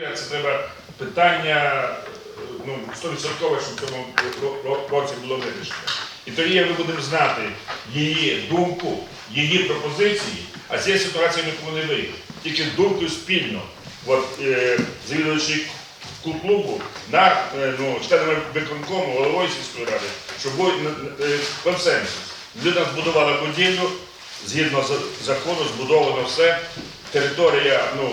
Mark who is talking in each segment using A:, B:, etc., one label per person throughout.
A: Це треба питання е, ну, 100% щоб в цьому ро- ро- році було вирішено. І тоді ми будемо знати її думку, її пропозиції, а цієї ситуації ми повинні вийти. Тільки думкою спільно. От, е, завідувачі клубу, на, е, ну, членами виконкому, головою сільської ради, щоб був е, консенсус. Людина збудувала будівлю, згідно закону, збудовано все. Територія ну,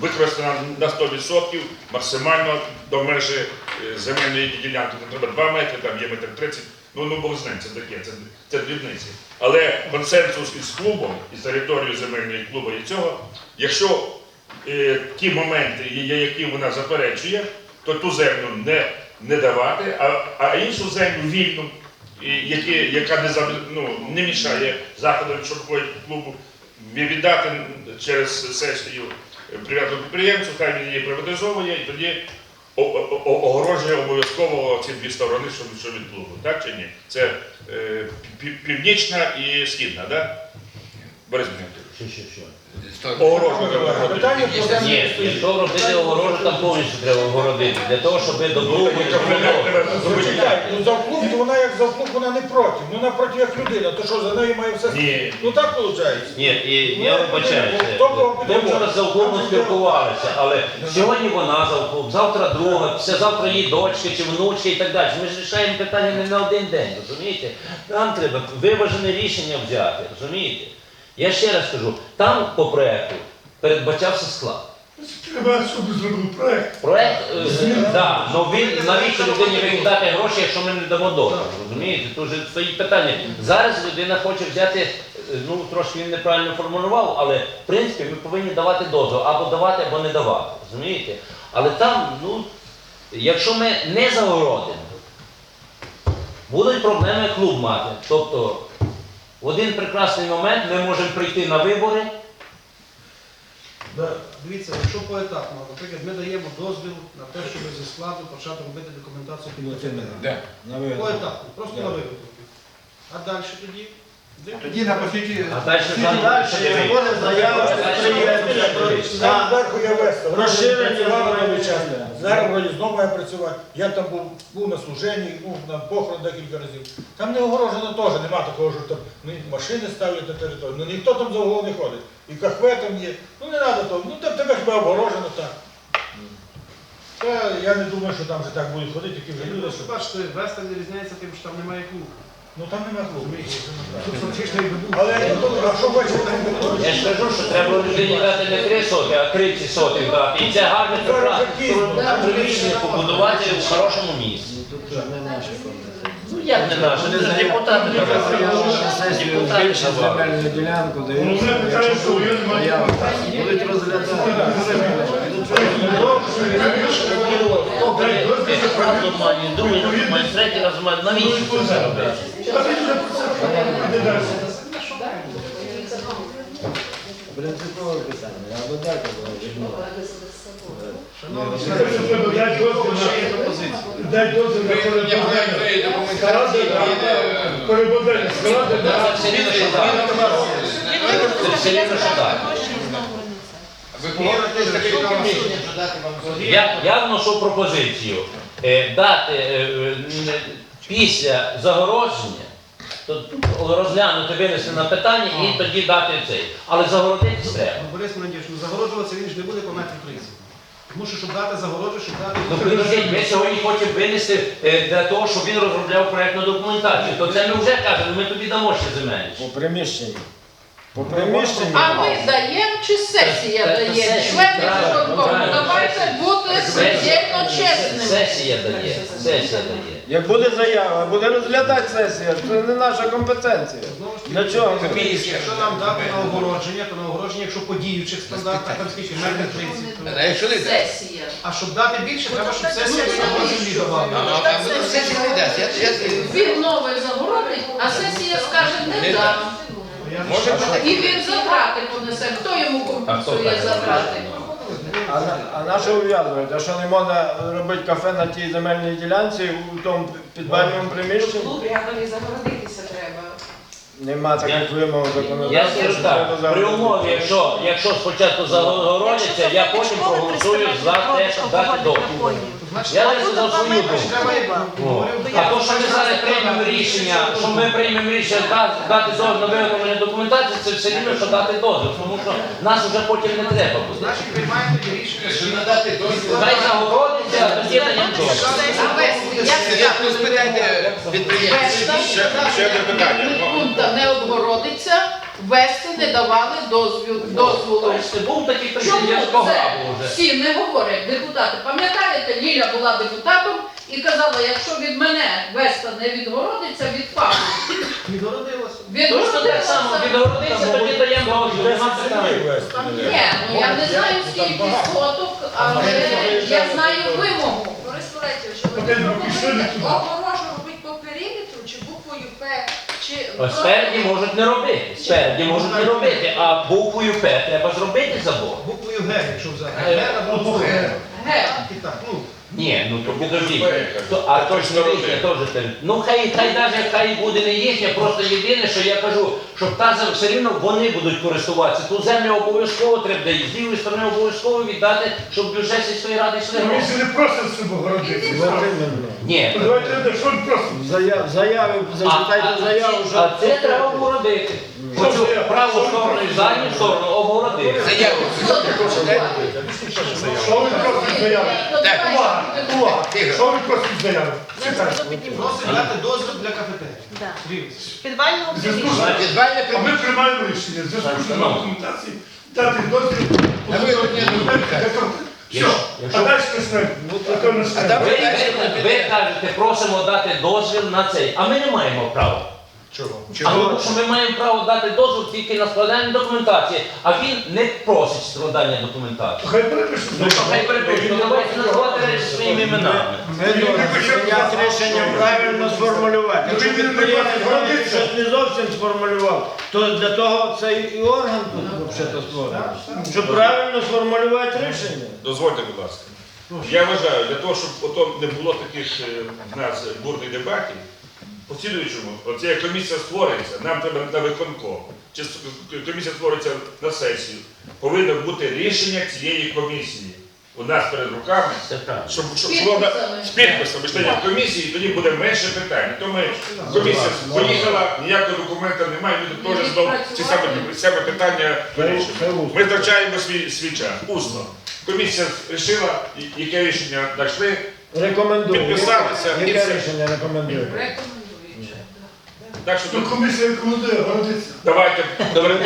A: використана на 100%, максимально до межі е, земельної ділянки. Там треба 2 метри, там є метр 30. Ну, ну Бог знає, це таке, це, це дрібниці. Але консенсус із клубом, із територією земельної клубу і цього, якщо е, ті моменти, які вона заперечує, то ту землю не, не давати, а, а іншу землю вільну, які, яка не, ну, не мішає заходам, що клубу, віддати через сесію приватному підприємцю, хай він її приватизовує, і тоді о- о- о- огороджує обов'язково ці дві сторони, що, від клубу, так чи ні? Це е, пів- північна і східна, так? Борис Дмитрович.
B: Що, що, що?
A: Огороджує.
C: Питання про
B: Ні, якщо робити огорожу, там повністю треба огородити. Для того, щоб добру
C: Почекай, ну завклуб, то вона як завклуб, вона не проти. Ну вона проти як людина, то що за нею має все.
A: Ні.
C: Ну так виходить.
B: Ні, і я вибачаюся. Ми вчора з завклубом спілкувалися, але сьогодні вона завклуб, завтра друга, післязавтра її дочки чи внучки і так далі. Ми ж рішаємо питання не на один день, розумієте? Нам треба виважене рішення взяти, розумієте? Я ще раз кажу, там по проекту передбачався склад.
D: Треба, щоб зробив проект.
B: Проект, е, да, ну він навіщо людині викидати гроші, якщо ми не дамо дозвіл, розумієте? Тут же стоїть питання. Зараз людина хоче взяти, е, ну трошки він неправильно формулював, але в принципі ми повинні давати дозвіл, або давати, або не давати, розумієте? Але там, ну, якщо ми не загородимо, будуть проблеми клуб мати. Тобто в один прекрасний момент ми можемо прийти на вибори.
E: Да. Дивіться, якщо поетапно, наприклад, ми даємо дозвіл на те, щоб зі складу почати робити документацію під ОТМ. Поетапно, просто на виготовлення. А далі тоді?
D: Тоді на посвіті.
B: А далі
D: далі виходить заява,
C: зверху я вестав.
D: Розширення
C: Працювала
D: немає.
C: Зараз вроді знову має працювати. Я там був, був на служенні, ну, на похорон декілька разів. Там не огорожено теж, нема такого, що там ну, машини ставлять на територію. Ну ніхто там за углом не ходить. І кахве там є. Ну не треба того. Ну там тебе хіба огорожено так. Та я не думаю, що там вже так будуть ходити, які вже люди. Що...
E: бачите, вестern різняється тим, що там немає клубу.
C: Ну там
E: якби був.
C: Але ну, а що бачите,
B: Я ж кажу, що треба людині дати не 3 соти, а 30 сотих дати. І це гарне прекрасне приміщення побудувати в хорошому місці. Ну як не наше, це ж депутати. Депутати давали.
F: земельну ділянку
D: Ну,
F: дають.
D: не маю.
F: Будуть розглядати.
B: Перший раз другий раз нормальний, третій раз нормальний. Навіщо це робити?
D: Далі.
F: Принципове питання. Або дати, або відмовити.
D: Це треба дозвіл на- перебудову. Перебудову.
B: Це все рівно, що так. Це все рівно, що Я, я вношу пропозицію е, дати е, е, після загородження, то розглянути винесене питання і тоді дати цей. Але загородити треба.
E: Ну, Борис Мелодійович, ну загороджуватися він ж не буде по метру 30. Тому що, щоб дати загороджу, щоб дати...
B: Ну, підождіть, ми сьогодні хочемо винести е, для того, щоб він розробляв проєктну документацію. То це ми вже кажемо, ми тобі дамо ще земель.
F: По приміщенню. По приміщенню.
G: А ми даємо чи сесія дає?
B: сесія,
G: Члени
B: правильно,
G: виконкому,
B: правильно.
G: давайте бути предельно чесними.
B: Сесія дає, сесія дає.
F: Як буде заява, буде розглядати сесія, це не наша компетенція. Для чого ми?
E: Якщо нам дати на огородження, то на огородження, якщо по діючих стандартах, там скільки метр 30. то-
G: Сесія.
E: А щоб дати більше, треба, щоб сесія на землі давала.
G: Він новий загородить, а сесія скаже не дам. І він затрати понесе. Хто йому компенсує затрати?
F: А, на- а на що ув'язувати? А що не можна робити кафе на тій земельній ділянці у тому підвальному приміщенні?
H: Клуб і загородитися треба.
F: нема таких вимог
B: Я
F: законодавства.
B: скажу
F: що треба
B: так, при умові, якщо, якщо спочатку загородиться, я потім проголосую за те, щоб дати дозвіл. Я свою думку. О. А то, що ми зараз приймемо рішення, що ми приймемо рішення да- дати дозвіл на виготовлення документації, це все рівно, що дати дозвіл, тому що нас вже потім не треба буде.
E: Значить, приймаємо тоді рішення, що
H: надати дозвіл.
B: Хай загородиться, а тоді даємо дозвіл.
H: Ну,
A: ще одне питання.
G: пункта не обгородиться, вести не давали дозвіл, дозволу.
B: Бачите, був такий
G: Чому
B: прецедент
G: це
B: пограбу вже.
G: всі не говорять депутати? Пам'ятаєте, Ліля була депутатом і казала, якщо від мене Веста не відгородиться, від факту.
E: відгородилося.
B: Точно так само відгородиться, тоді даємо дозвіл.
G: Ні, ну я не знаю скільки соток, але я знаю вимогу.
I: Борис Валерійович, що ви
D: Опять ви
I: пропонуєте
D: не туди.
I: огорожу робити по периметру чи буквою П, чи
B: Спереді можуть не робити, спереді можуть не робити, а буквою П треба зробити забор.
E: Буквою Г, якщо взяти.
B: Г.
E: Г на букву Г. І так, ну,
B: Ні, ну то підождіть.
A: П,
B: То- А то ж не їхня теж. тер- Ну хай хай навіть хай буде не їхня, просто єдине, що я кажу, щоб та зем- все рівно вони будуть користуватися. Ту землю обов'язково треба і з лівої сторони обов'язково віддати, щоб бюджет сільської ради йшли
D: Ми
B: гроші.
D: ж не просимо себе городити.
B: Ні.
D: Давайте що він просимо.
F: Заяв, заяви,
B: А,
F: зачитайте
B: а,
F: заяву,
B: а, це треба обгородити. Оцю праву сторону і задню сторону обгородити.
H: Заяву.
D: Що він просить заяви? Увага, увага. Що він просить заяви?
E: просить дати дозвіл для кафетерії.
J: Підвального
D: зв'язку
H: Підвальне
D: А ми приймаємо рішення в зв'язку з
B: Так,
D: документації дати дозвіл.
H: На виготовлення документації.
D: Все, а далі ми знаємо. Не знаємо.
H: там
B: Ви, ви, ви кажете, просимо дати дозвіл на цей, а ми не маємо права.
C: Чого?
B: А тому що ми маємо право дати дозвіл тільки на складання документації, а він не просить складання документації.
D: Хай перепише.
B: Ну, хай перепишуть, ну давайте називати речі своїми іменами.
F: Ми прийняти рішення правильно сформулювати. Якщо підприємець говорить, щось не зовсім сформулював, то для того це і орган тут взагалі створений. Щоб правильно сформулювати рішення.
A: Дозвольте, будь ласка. Я вважаю, для того, щоб потім не було таких е, в нас бурних дебатів, по слідуючому, оця як комісія створюється, нам треба на виконком. Чи комісія створюється на сесію, повинно бути рішення цієї комісії. У нас перед руками, щоб, щоб
G: З
A: щоб вона- з підписами членів комісії, тоді буде менше питань. То ми комісія поїхала, ніякого документа немає, ми теж знову ці саме, саме питання вирішуємо. Ми втрачаємо свій, свій час. Усно. Комісія вирішила, яке рішення знайшли.
F: Рекомендую.
A: Підписалися,
F: Яке рішення рекомендує?
A: Так що
D: Ну,
A: тут
D: комісія рекомендує городитися.
A: давайте добре.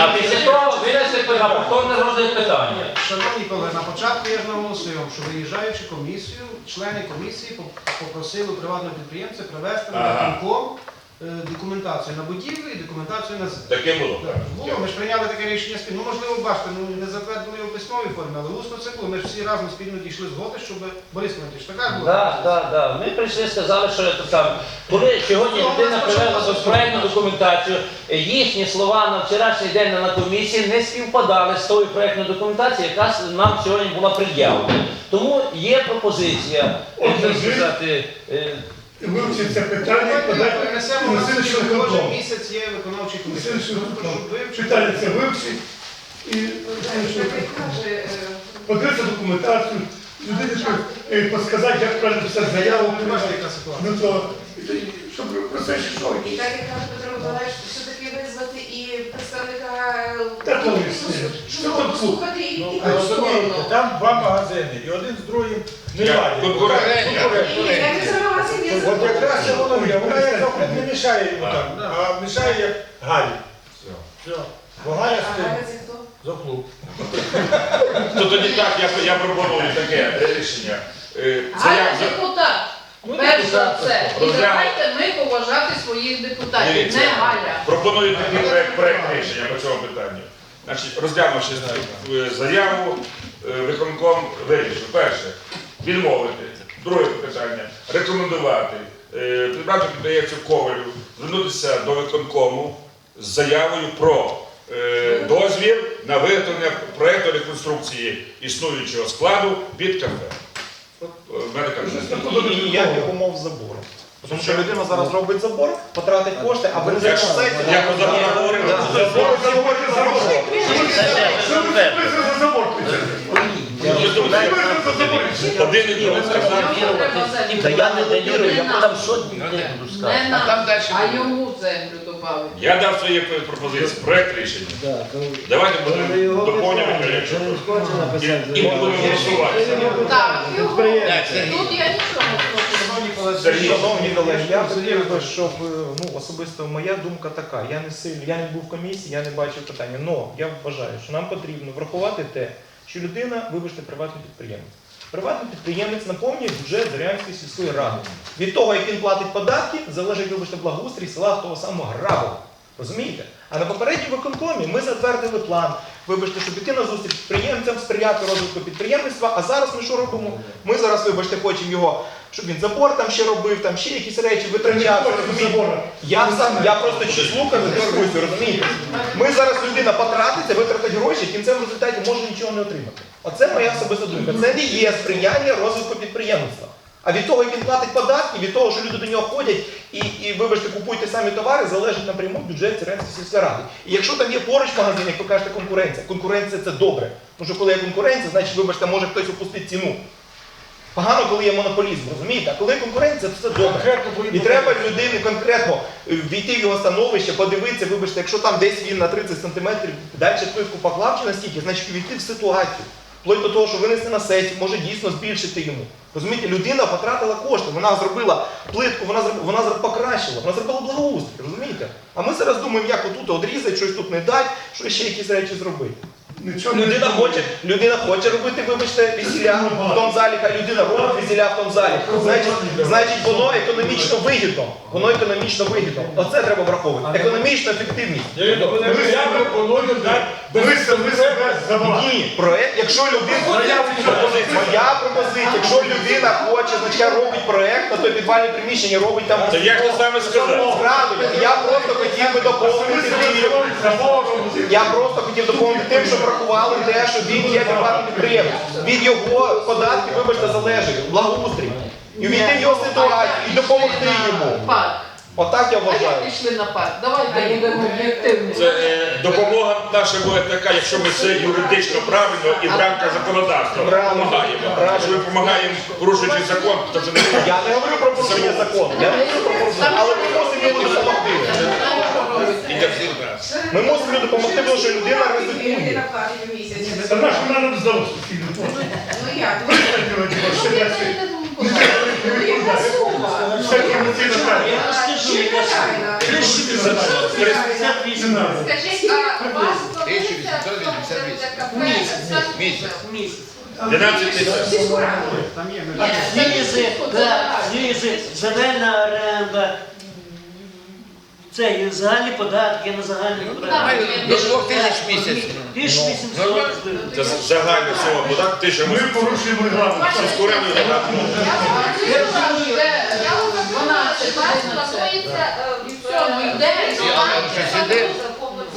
B: А після того винесли повторне розгляд питання.
E: Шановні колеги, на початку я ж наголосив, що виїжджаючи комісію, члени комісії попросили приватного підприємця привезти на
A: Ага.
E: виконком документацію на будівлю і документацію на землю.
A: Таке було.
E: Так, Було, ми ж прийняли таке рішення спільно. Ну, можливо, бачите, ну не затвердили його в письмовій формі, але усно це було. Ми ж всі разом спільно дійшли згоди, щоб Борис Леонтьович, така була.
B: Так, так, так. Ми прийшли, сказали, що це там. Коли сьогодні людина привела до проєктну документацію, е, їхні слова на вчорашній день на комісії не співпадали з тою проєктною документацією, яка с- нам сьогодні була пред'явлена. Тому є пропозиція, як би сказати, е,
D: Вивчити це питання і подати на
E: на кожен місяць є виконавчий. Щоб вивчити.
D: Питання це вивчити і е, подивитися документацію, людині е, подсказати, як правильно писати заяву. Ну то, і тоді, щоб процес йшов.
I: І так як каже Петро Миколаївич, все-таки визвати і представника
D: Та Що там
C: Ну, а розумієте, там два магазини, і один з другим не ладять.
A: конкуренція.
I: І
C: От якраз це
I: законом.
C: воно є. Вона як завжди не мішає йому
A: А.
C: там, а мішає як Галі. Все. Бо Галя стоїть за клуб.
A: То тоді так, я, я пропоную таке е, рішення. Е,
G: Галя
A: заяв-
G: депутат.
C: Ну,
G: Перш за
C: депутат.
G: все. І
A: Розгляну.
G: давайте ми поважати своїх депутатів,
A: Дивіться,
G: не Галя.
A: Пропоную такий проект, проект рішення по цьому питанню. Значить, розглянувши заяву, е, виконком вирішив. Перше, відмовити. Друге питання рекомендувати е, придбати підприємцю Ковалю звернутися до виконкому з заявою про е, дозвіл на виготовлення проекту реконструкції існуючого складу під кафе. кажуть,
J: ніяких умов забору. Тому що людина зараз робить забор, потратить кошти, а ви не
A: Як як ви забор говорили?
D: Забор, забор, забор.
B: Що
D: Що ви за забор?
A: Один і другий.
B: Та я не делірую, я подам сотні
H: Ну,
B: людей
H: де?
G: Не нам,
H: там далі
G: а йому землю додати.
A: Я дав свої пропозиції, проект рішення. Давайте будемо доповнювати,
F: не.
A: І- будемо голосувати.
G: Так. Тут я нічого не.
E: Шановні колеги,
J: Шановні колеги, я хотів би, щоб е, ну особисто моя думка така. Я не сильно, я не був в комісії, я не бачив питання. Но я вважаю, що нам потрібно врахувати те, що людина, вибачте, приватний підприємець. Приватний підприємець наповнює бюджет Зарянської сільської ради. Від того, як він платить податки, залежить, вибачте, благоустрій села того самого Грабова. Розумієте? А на попередньому виконкомі ми затвердили план. Вибачте, щоб піти на зустріч підприємцям, сприяти розвитку підприємництва. А зараз ми що робимо? Ми зараз, вибачте, хочемо його, щоб він забор там ще робив, там ще якісь речі витрачав. Я сам, я просто ще слухаю, дискусію, розумієте? Ми зараз людина потратиться, витратить гроші, в кінцевому результаті може нічого не отримати. Оце моя особиста думка. Це не є сприяння розвитку підприємництва. А від того, як він платить податки, від того, що люди до нього ходять і, і вибачте, купуйте самі товари, залежить напряму бюджет Сіренської сільської ради. І якщо там є поруч магазин, як ви кажете, конкуренція, конкуренція це добре. Тому що коли є конкуренція, значить, вибачте, може хтось опустити ціну. Погано, коли є монополізм, розумієте? А коли конкуренція, то це добре. І треба людині конкретно війти в його становище, подивитися, вибачте, якщо там десь він на 30 сантиметрів далі плитку поклав чи наскільки, значить війти в ситуацію. Вплоть до того, що винести на сесію, може дійсно збільшити йому. Розумієте, людина потратила кошти, вона зробила плитку, вона зробила, вона покращила, вона зробила благоустрій, розумієте? А ми зараз думаємо, як отут одрізати, щось тут не дати, що ще якісь речі зробити.
D: Нічого не
J: Людина хоче, людина хоче робити, вибачте, весіля в тому залі, хай людина робить весіля в тому залі. Значить, значить, воно економічно вигідно. Воно економічно вигідно. Оце треба враховувати. Економічна ефективність.
C: Я пропоную дати
D: Ви самі себе забрали.
J: Ні, проект, якщо людина моя пропозиція, моя пропозиція, якщо людина хоче, значить я робить проект, на той підвальне приміщення робить там.
A: Та як ти саме сказав?
J: Правильно, я просто хотів би доповнити тим, я просто хотів доповнити тим, що врахували те, що він є приватним підприємцем. Від його податків, вибачте, залежить благоустрій. І війти в його ситуацію і допомогти йому. Отак я
G: А як
J: вважаю.
G: пішли на парк? Давайте будемо об'єктивні.
A: Це е, допомога наша буде така, якщо ми все юридично правильно і в рамках законодавства
J: Правильно.
A: допомагаємо. Якщо ми допомагаємо порушуючи закон, то це не.
J: Я не говорю про порушення закону, я не говорю про порушення, але ми мусимо йому допомогти.
A: І для всіх нас.
J: Ми мусимо допомогти, тому що людина ризикує.
D: Та наш нам здалося.
I: Ну як? Ну яка сума?
D: Ще емоційно так.
F: Я розкажу,
I: Чи
F: яка сума.
I: реальна?
F: 358
D: Не надо.
K: Скажіть, а у вас
H: 1888.
K: кафе?
H: Місяць.
F: місяць.
A: 12 тисяч.
E: Там є.
F: Знизу, знизу, земельна оренда. Це є загальні податки на загальні податки.
H: До 2 тисяч в місяць.
F: 1800
A: Це загальна сума податку, ти ще
D: Ми порушуємо регламент.
A: сільську раду.
K: Я
G: Вона
K: запитала, чи у вас планується е,
G: все, ну, йде,
K: е,
G: і
H: щось іде.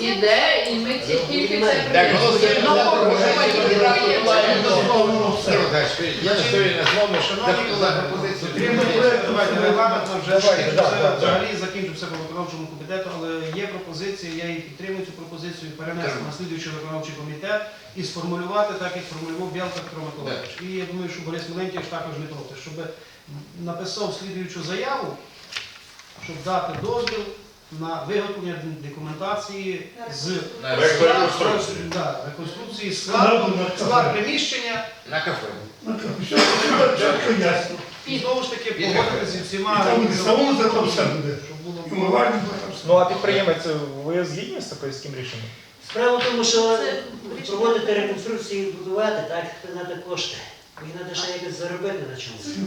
G: Іде, і ми ці- тільки це
H: Так, голосуємо.
G: Ну,
H: Я стою на злому,
E: Шановні
H: за
E: колеги,
H: пропозицію.
E: Давайте вже
J: Давайте, да, да, да.
E: взагалі закінчився по виконавчому комітету, але є пропозиція, я її підтримую цю пропозицію перенести на слідуючий виконавчий комітет і сформулювати так, як формулював Білка Петро Миколаївич. І я думаю, що Борис Миленків також не проти, щоб написав слідуючу заяву, щоб дати дозвіл на виготовлення документації з
H: На
A: реконструкцію.
E: Да, реконструкції складу, склад приміщення
H: На кафе.
D: Ну, Все чітко ясно.
E: і знову ж таки погодити зі всіма.
D: Там і салон за там все буде.
E: Щоб було
D: І умивальник там все.
J: Ну а підприємець, ви згідні з такою з таким рішенням?
F: Справа в тому, що проводити реконструкції і будувати, так, це треба кошти. І треба ще якось заробити на чомусь.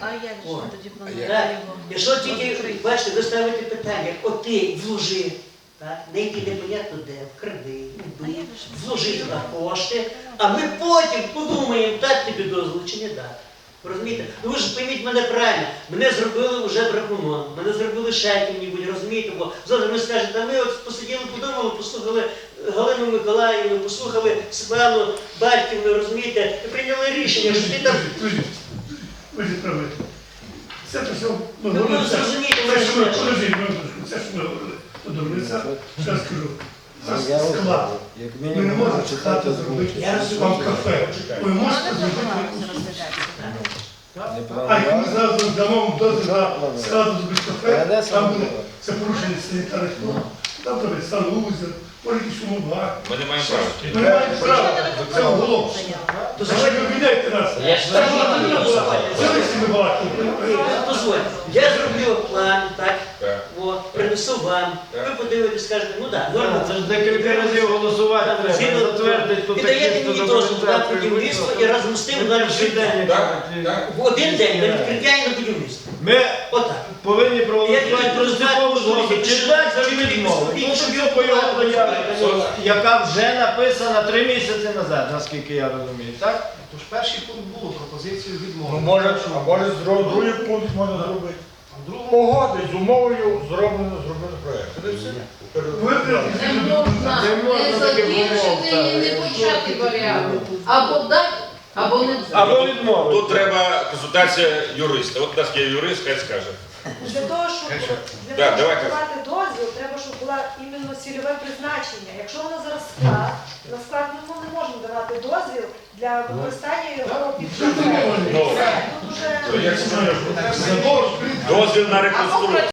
I: А як же
F: О.
I: тоді
F: Так, Якщо тільки, бачите, ви ставите питання, от ти вложи, так, не йти непонятно де, в кредит, в бит, вложи туди кошти, а ми потім подумаємо, дати тобі дозвіл чи не дати. Розумієте? Ну ви ж пойміть мене правильно, мене зробили вже бракомон, мене зробили ще ким-небудь, розумієте, бо завтра ви скажете, а ми от посиділи, подумали, послухали Галину Миколаївну, послухали Свену Батьківну, розумієте, і прийняли рішення, що ти там
D: ви зіправити. Це те, що ми
F: Ну,
D: говорили,
F: ви
D: це,
F: зрозумієте,
D: це, що ми
F: що?
D: подождіть, це, що ми говорили. Подобається, зараз скажу. Це склад. Ми не можемо хату зробити вам кафе. Ви можете зробити А як ми зараз дамо вам дозвіл на складу зробити кафе, там буде це порушення санітарних норм. Там буде санузел, може якісь.
A: Ми не маємо права.
D: Ми не маємо права, це оголошення. То ви обійдете нас?
B: Я ж
D: Це не була. Це ви всі ми балакали.
F: Дозвольте, я зроблю план, так, принесу вам, ви подивитесь, скажете, ну так, норма.
L: Це ж декілька разів голосувати треба,
F: Згідно-
L: затвердити тут
F: І даєте мені дозвіл на будівництво і разом з тим на відкриття. В один день на відкриття і на будівництво.
L: Ми
F: Отак.
L: повинні
F: Я
L: проголосувати
F: тільки
L: чи так, чи відмовити. Ну, щоб його яка вже написана три місяці назад, наскільки я розумію, так?
E: Тож перший пункт було пропозицію відмови.
C: Ну, може, а може зро- другий пункт можна зробити.
E: А другому
C: Погоди з умовою зроблено, зроблено проєкт. Це все.
G: Не можна
L: Не можна
G: не
L: таких
G: закінчити і не почати варіант. Або дати, або не
L: Або
A: Тут треба консультація юриста. От у нас є юрист, хай скаже.
I: Для того, щоб для
A: Да,
I: того, щоб давати дозвіл, треба, щоб була іменно цільове призначення. Якщо воно зараз склад, на склад ми не можемо давати дозвіл для використання його під
A: Ну,
I: тут уже
A: то як
D: Забор,
A: дозвіл на реконструкцію.